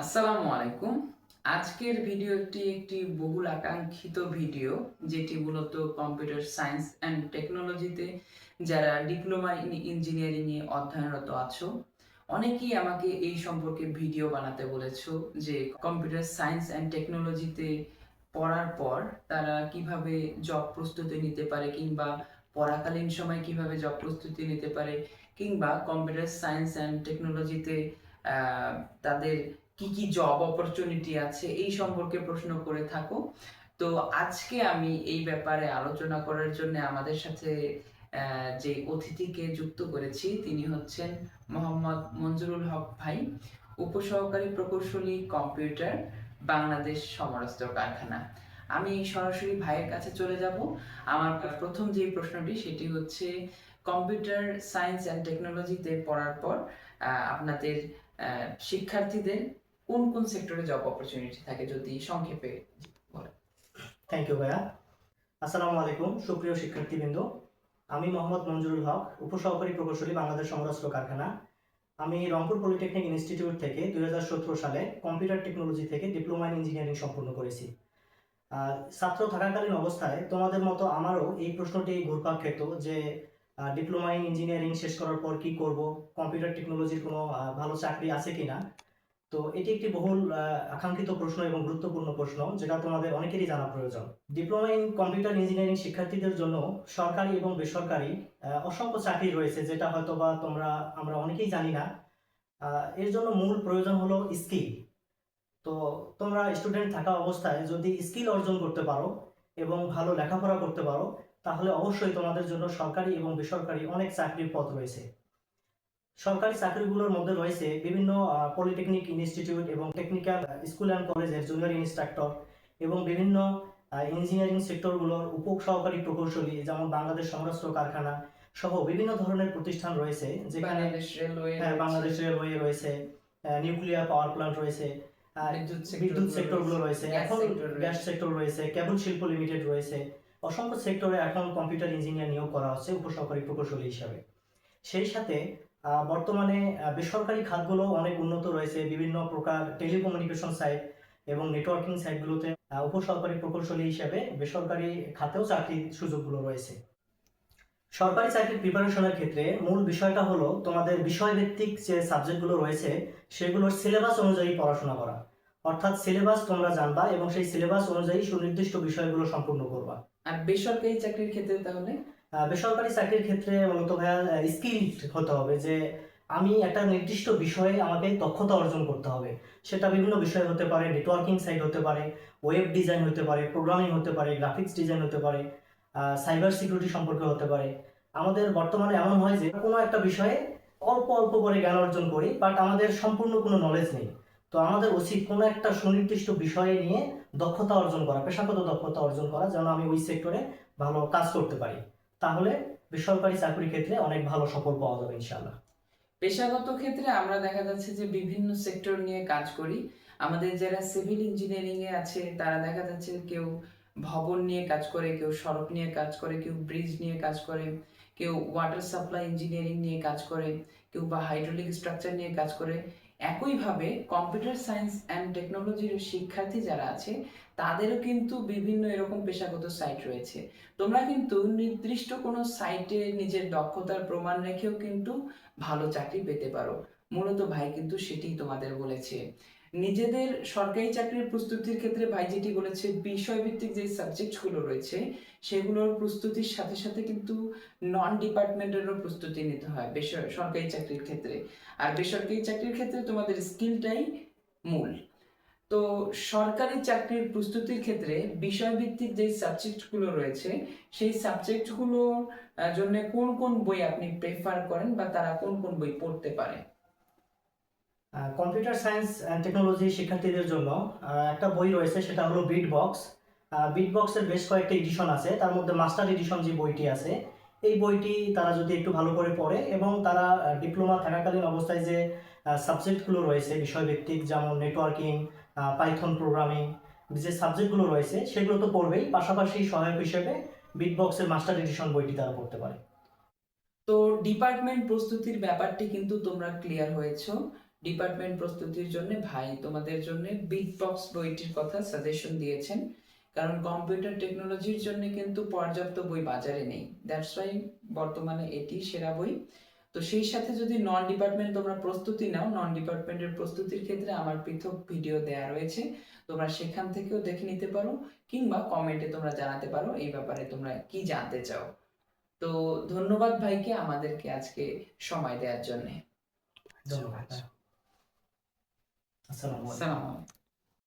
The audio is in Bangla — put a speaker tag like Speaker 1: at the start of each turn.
Speaker 1: আসসালামু আলাইকুম। আজকের ভিডিওটি একটি বহুল আকাঙ্ক্ষিত ভিডিও যেটি মূলত কম্পিউটার সায়েন্স অ্যান্ড টেকনোলজিতে যারা ডিপ্লোমা ইন ইঞ্জিনিয়ারিং এ অধ্যয়নরত আছো, অনেকেই আমাকে এই সম্পর্কে ভিডিও বানাতে বলেছ যে কম্পিউটার সায়েন্স অ্যান্ড টেকনোলজিতে পড়ার পর তারা কীভাবে জব প্রস্তুতি নিতে পারে, কিংবা পড়াকালীন সময় কীভাবে জব প্রস্তুতি নিতে পারে, কিংবা কম্পিউটার সায়েন্স অ্যান্ড টেকনোলজিতে তাদের কি কি জব অপরচুনিটি আছে এই সম্পর্কে প্রশ্ন করে থাকো। তো আজকে আমি এই ব্যাপারে আলোচনা করার জন্য আমাদের সাথে যে অতিথিকে যুক্ত করেছি তিনি হচ্ছেন মোহাম্মদ মঞ্জুরুল হক ভাই, উপসহকারী প্রকৌশলী, কম্পিউটার, বাংলাদেশ সমরাস্ত্র কারখানা। আমি সরাসরি ভাইয়ের কাছে চলে যাব। আমার প্রথম যে প্রশ্নটি সেটি হচ্ছে, কম্পিউটার সায়েন্স অ্যান্ড টেকনোলজিতে পড়ার পর আপনাদের শিক্ষার্থীদের কোন কোন সেক্টরে জব অপরচুনিটি থাকে যদি সংক্ষেপে
Speaker 2: থ্যাংক ইউ ভাইয়া। আসসালামু আলাইকুম, সুপ্রিয় শিক্ষার্থীবৃন্দ। আমি মোহাম্মদ মঞ্জুরুল হক, উপসহকারী প্রকৌশলী বাংলাদেশ সমরাস্ত্র কারখানা। আমি রংপুর পলিটেকনিক ইনস্টিটিউট থেকে দুই সালে কম্পিউটার টেকনোলজি থেকে ডিপ্লোমা ইন ইঞ্জিনিয়ারিং সম্পূর্ণ করেছি। ছাত্র থাকাকালীন অবস্থায় তোমাদের মতো আমারও এই প্রশ্নটি ঘুরপাক খেত যে ডিপ্লোমা ইন ইঞ্জিনিয়ারিং শেষ করার পর কি করব? কম্পিউটার টেকনোলজির কোনো ভালো চাকরি আছে কিনা? তো এটি একটি বহুল আকাঙ্ক্ষিত প্রশ্ন এবং গুরুত্বপূর্ণ প্রশ্ন, যেটা তোমাদের অনেকেরই জানা প্রয়োজন। ডিপ্লোমা ইন কম্পিউটার ইঞ্জিনিয়ারিং শিক্ষার্থীদের জন্য সরকারি এবং বেসরকারি অসংখ্য চাকরি রয়েছে, যেটা হয়তো বা তোমরা, আমরা অনেকেই জানি না। এর জন্য মূল প্রয়োজন হলো স্কিল। তো তোমরা স্টুডেন্ট থাকা অবস্থায় যদি স্কিল অর্জন করতে পারো এবং ভালো লেখাপড়া করতে পারো, তাহলে অবশ্যই তোমাদের জন্য সরকারি এবং বেসরকারি অনেক চাকরির পথ রয়েছে। সরকারি চাকরিগুলোর মধ্যে রয়েছে বিভিন্ন পলিটেকনিক ইনস্টিটিউট এবং টেকনিক্যাল স্কুল অ্যান্ড কলেজের জুনিয়র ইনস্ট্রাক্টর এবং বিভিন্ন ইঞ্জিনিয়ারিং সেক্টরগুলোর উপ সহকারী প্রকৌশলী যেমন বাংলাদেশ সমরাস্ত্র কারখানা সহ বিভিন্ন ধরনের প্রতিষ্ঠান রয়েছে যেখানে
Speaker 1: বাংলাদেশ রেলওয়ে
Speaker 2: হ্যাঁ, রয়েছে নিউক্লিয়ার পাওয়ার প্ল্যান্ট রয়েছে
Speaker 1: বিদ্যুৎ সেক্টরগুলো
Speaker 2: রয়েছে এখন। গ্যাস সেক্টর রয়েছে কেবল শিল্প লিমিটেড রয়েছে অসংখ্য সেক্টরে এখন কম্পিউটার ইঞ্জিনিয়ার নিয়োগ করা হচ্ছে উপসহকারী প্রকৌশলী হিসাবে সেই সাথে বর্তমানে বেসরকারি খাতগুলো অনেক উন্নত রয়েছে বিভিন্ন প্রকার টেলিকমিউনিকেশন সাইট এবং নেটওয়ার্কিং সাইটগুলোতে আহ, উপসহকারী প্রকৌশলী হিসেবে বেসরকারি খাতেও চাকরির সুযোগগুলো রয়েছে। সরকারি চাকরির প্রিপারেশনের ক্ষেত্রে মূল বিষয়টা হলো তোমাদের বিষয়ভিত্তিক যে সাবজেক্টগুলো রয়েছে সেগুলোর সিলেবাস অনুযায়ী পড়াশোনা করা। অর্থাৎ সিলেবাস তোমরা জানবা এবং সেই সিলেবাস অনুযায়ী সুনির্দিষ্ট বিষয়গুলো সম্পূর্ণ করবা।
Speaker 1: আর বেসরকারি চাকরির ক্ষেত্রে তাহলে?
Speaker 2: বেসরকারি চাকরির ক্ষেত্রে মূলত ভাইয়া স্কিল হতে হবে যে আমি একটা নির্দিষ্ট বিষয়ে আমাকে দক্ষতা অর্জন করতে হবে। সেটা বিভিন্ন বিষয় হতে পারে নেটওয়ার্কিং সাইট হতে পারে ওয়েব ডিজাইন হতে পারে প্রোগ্রামিং হতে পারে গ্রাফিক্স ডিজাইন হতে পারে সাইবার সিকিউরিটি সম্পর্কে হতে পারে। আমাদের বর্তমানে এমন হয় যে কোনো একটা বিষয়ে অল্প অল্প করে জ্ঞান অর্জন করি বাট আমাদের সম্পূর্ণ কোনো নলেজ নেই। তো আমাদের উচিত কোনো একটা সুনির্দিষ্ট বিষয়ে নিয়ে দক্ষতা অর্জন করা, পেশাগত দক্ষতা অর্জন করা, যেন আমি ওই সেক্টরে ভালো কাজ করতে পারি। তাহলে বেসরকারি চাকরির ক্ষেত্রে অনেক ভালো সফল পাওয়া যাবে, ইনশাআল্লাহ।
Speaker 1: পেশাগত ক্ষেত্রে আমরা দেখা যাচ্ছে যে বিভিন্ন সেক্টর নিয়ে কাজ করি। আমাদের যারা সিভিল ইঞ্জিনিয়ারিং এ আছে, তারা দেখা যাচ্ছে কেউ ভবন নিয়ে কাজ করে, কেউ সড়ক নিয়ে কাজ করে, কেউ ব্রিজ নিয়ে কাজ করে, কেউ ওয়াটার সাপ্লাই ইঞ্জিনিয়ারিং নিয়ে কাজ করে, কেউ বা হাইড্রোলিক স্ট্রাকচার নিয়ে কাজ করে। একইভাবে কম্পিউটার সায়েন্স অ্যান্ড টেকনোলজির শিক্ষার্থী যারা আছে, তাদেরও কিন্তু বিভিন্ন এরকম পেশাগত সাইট রয়েছে। তোমরা কিন্তু নির্দিষ্ট কোনো সাইটে নিজের দক্ষতার প্রমাণ রেখেও কিন্তু ভালো চাকরি পেতে পারো। মূলত ভাই কিন্তু সেটি তোমাদের বলেছে। নিজেদের সরকারি চাকরির প্রস্তুতির ক্ষেত্রে ভাই যেটি বলেছে, বিষয়ভিত্তিক যে সাবজেক্টগুলো রয়েছে, সেগুলোর প্রস্তুতির সাথে সাথে কিন্তু নন ডিপার্টমেন্টেরও প্রস্তুতি নিতে হয় সরকারি চাকরির ক্ষেত্রে। আর বেসরকারি চাকরির ক্ষেত্রে তোমাদের স্কিলটাই মূল। তো সরকারি চাকরির প্রস্তুতির ক্ষেত্রে বিষয়ভিত্তিক যে সাবজেক্টগুলো রয়েছে, সেই সাবজেক্টগুলোর জন্য কোন কোন বই আপনি প্রেফার করেন বা তারা কোন কোন বই পড়তে পারে?
Speaker 2: কম্পিউটার সায়েন্স অ্যান্ড টেকনোলজি শিক্ষার্থীদের জন্য একটা বই রয়েছে, সেটা হলো বিট বক্স বিট বক্সের বেশ কয়েকটা এডিশন আছে, তার মধ্যে মাস্টার এডিশন যে বইটি আছে, এই বইটি তারা যদি একটু ভালো করে পড়ে এবং তারা ডিপ্লোমা থাকাকালীন অবস্থায় যে সাবজেক্টগুলো রয়েছে, বিষয়ভিত্তিক, যেমন নেটওয়ার্কিং পাইথন প্রোগ্রামিং যে সাবজেক্টগুলো রয়েছে, সেগুলো তো পড়বেই, পাশাপাশি সহায়ক হিসেবে বিট বক্সের মাস্টার এডিশন বইটি তারা পড়তে পারে।
Speaker 1: তো ডিপার্টমেন্ট প্রস্তুতির ব্যাপারটি কিন্তু তোমরা ক্লিয়ার হয়েছো। ডিপার্টমেন্ট প্রস্তুতির জন্য ভাই তোমাদের জন্য বিগ বক্স বইটির কথা সাজেশন দিয়েছেন। কারণ কম্পিউটার টেকনোলজির জন্য কিন্তু পর্যাপ্ত বই বাজারে নেই। দ্যাটস ওয়াই বর্তমানে এটি সেরা বই। তো সেই সাথে যদি নন ডিপার্টমেন্ট তোমরা প্রস্তুতি নাও নন ডিপার্টমেন্টের প্রস্তুতির ক্ষেত্রে আমার পৃথক ভিডিও দেয়া রয়েছে। তোমরা সেখান থেকেও দেখে নিতে পারো কিংবা কমেন্টে তোমরা জানাতে পারো এই ব্যাপারে তোমরা কি জানতে চাও। তো ধন্যবাদ ভাইকে আমাদেরকে আজকে সময় দেওয়ার জন্য।
Speaker 2: ধন্যবাদ। আসসালামু আলাইকুম।